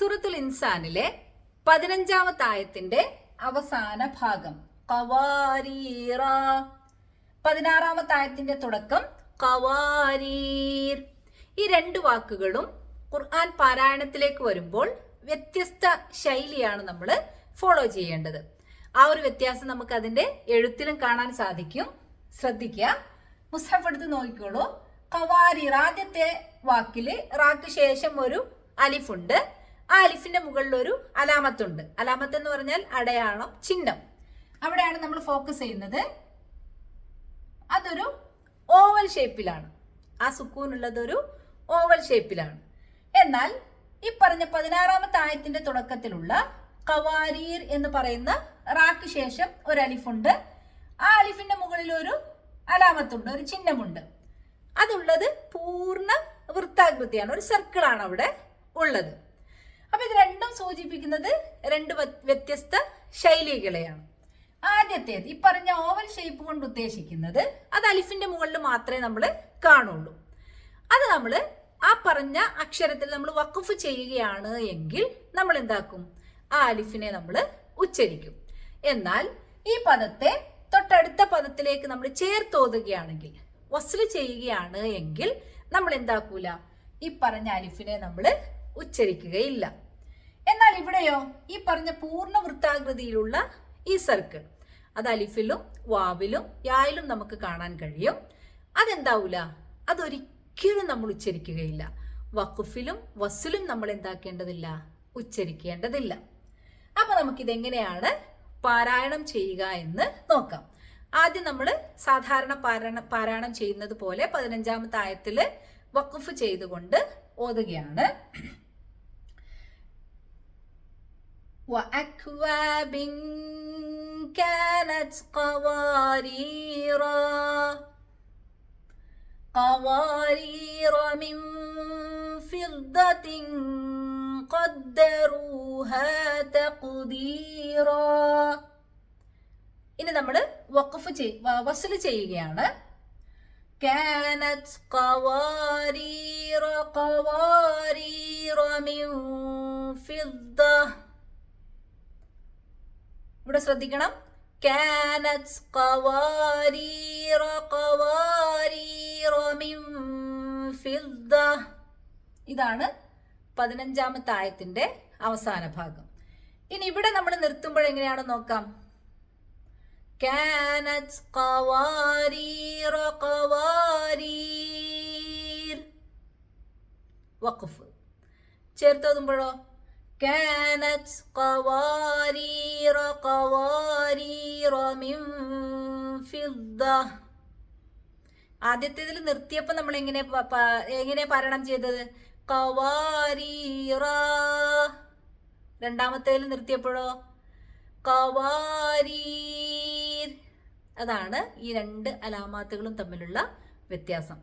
സൂറത്തുൽ ഇൻസാനിലെ പതിനഞ്ചാമത്തെ ആയത്തിന്റെ അവസാന ഭാഗം. കവാരീറ. പതിനാറാമത്തെ ആയത്തിന്റെ തുടക്കം കവാരീർ. ഈ രണ്ട് വാക്കുകളും ഖുർആൻ പാരായണത്തിലേക്ക് വരുമ്പോൾ വ്യത്യസ്ത ശൈലിയാണ് നമ്മൾ ഫോളോ ചെയ്യേണ്ടത്. ആ ഒരു വ്യത്യാസം നമുക്ക് അതിന്റെ എഴുത്തിലും കാണാൻ സാധിക്കും. ശ്രദ്ധിക്കുക. മുസ്ഹഫ് എടുത്ത് നോക്കിക്കോളൂ. കവാരീർ. ആദ്യത്തെ വാക്കിൽ റാക്ക് ശേഷം ഒരു അലിഫുണ്ട്. ആ അലിഫിന്റെ മുകളിൽ ഒരു അലാമത്തുണ്ട്. അലാമത്ത് എന്ന് പറഞ്ഞാൽ അടയാളം ചിഹ്നം. അവിടെയാണ് നമ്മൾ ഫോക്കസ് ചെയ്യുന്നത്. അതൊരു ഓവൽ ഷേപ്പിലാണ് ആ സുക്കൂനുള്ളത് ഒരു ഓവൽ ഷേപ്പിലാണ് എന്നാൽ ഈ പറഞ്ഞ പതിനാറാമത്തെ ആയത്തിന്റെ തുടക്കത്തിലുള്ള കവാരീർ എന്ന് പറയുന്ന റാക്ക് ശേഷം ഒരു അലിഫുണ്ട്. ആ അലിഫിന്റെ മുകളിൽ ഒരു അലാമത്തുണ്ട് ഒരു ചിഹ്നമുണ്ട്. അതുള്ളത് പൂർണ വൃത്താകൃതിയാണ് ഒരു സർക്കിളാണ് അവിടെ ഉള്ളത്. അപ്പൊ ഇത് രണ്ടും സൂചിപ്പിക്കുന്നത് രണ്ട് വ്യത്യസ്ത ശൈലികളെയാണ്. ആദ്യത്തേത് ഈ പറഞ്ഞ ഓവൽ ഷേപ്പ് കൊണ്ട് ഉദ്ദേശിക്കുന്നത് അത് അലിഫിന്റെ മുകളിൽ മാത്രമേ നമ്മൾ കാണുള്ളൂ. അത് നമ്മൾ ആ പറഞ്ഞ അക്ഷരത്തിൽ നമ്മൾ വക്കുഫ് ചെയ്യുകയാണ് എങ്കിൽ നമ്മൾ എന്താക്കും? ആ അലിഫിനെ നമ്മൾ ഉച്ചരിക്കും. എന്നാൽ ഈ പദത്തെ തൊട്ടടുത്ത പദത്തിലേക്ക് നമ്മൾ ചേർത്തോതുകയാണെങ്കിൽ വസ്ല് ചെയ്യുകയാണ് എങ്കിൽ നമ്മൾ എന്താക്കൂല? ഈ പറഞ്ഞ അലിഫിനെ നമ്മൾ ഉച്ചരിക്കുകയില്ല. എന്നാൽ ഇവിടെയോ ഈ പറഞ്ഞ പൂർണ വൃത്താകൃതിയിലുള്ള ഈ സർക്കിൾ അത് അലിഫിലും വാവിലും യായിലും നമുക്ക് കാണാൻ കഴിയും. അതെന്താവൂല? അതൊരിക്കലും നമ്മൾ ഉച്ചരിക്കുകയില്ല. വഖുഫിലും വസ്സിലും നമ്മൾ എന്താക്കേണ്ടതില്ല? ഉച്ചരിക്കേണ്ടതില്ല. അപ്പൊ നമുക്കിത് എങ്ങനെയാണ് പാരായണം ചെയ്യുക എന്ന് നോക്കാം. ആദ്യം നമ്മൾ സാധാരണ പാരായണ പാരായണം ചെയ്യുന്നത് പോലെ പതിനഞ്ചാമത്തെ ആയത്തിൽ വഖഫ് ചെയ്തുകൊണ്ട് ഓതുകയാണ്. وأكواب كانت قواريرا قوارير من فضة قدروها تقديرا ഇനി നമ്മൾ വഖഫ് വസല് ചെയ്യുകയാണ് كانت قوارير قوارير من فضة ഇവിടെ ശ്രദ്ധിക്കണം كانت قوارير قوارير من فضة ഇതാണ് പതിനഞ്ചാമത്തെ ആയത്തിന്റെ അവസാന ഭാഗം ഇനി ഇവിടെ നമ്മൾ നിർത്തുമ്പോൾ എങ്ങനെയാണ് നോക്കാം كانت قوارير قوارير വഖഫ് ചേർത്തോതുമ്പോഴോ كانت قوارير قوارير من فضة ആദ്യത്തേതിൽ നിർത്തിയപ്പോൾ നമ്മൾ എങ്ങനെ പ- പ- എങ്ങനെ പാരായണം ചെയ്തത് കവാരീറ രണ്ടാമത്തേതിൽ നിർത്തിയപ്പോഴോ കവാരീർ അതാണ് ഈ രണ്ട് അലാമാത്തുകളും തമ്മിലുള്ള വ്യത്യാസം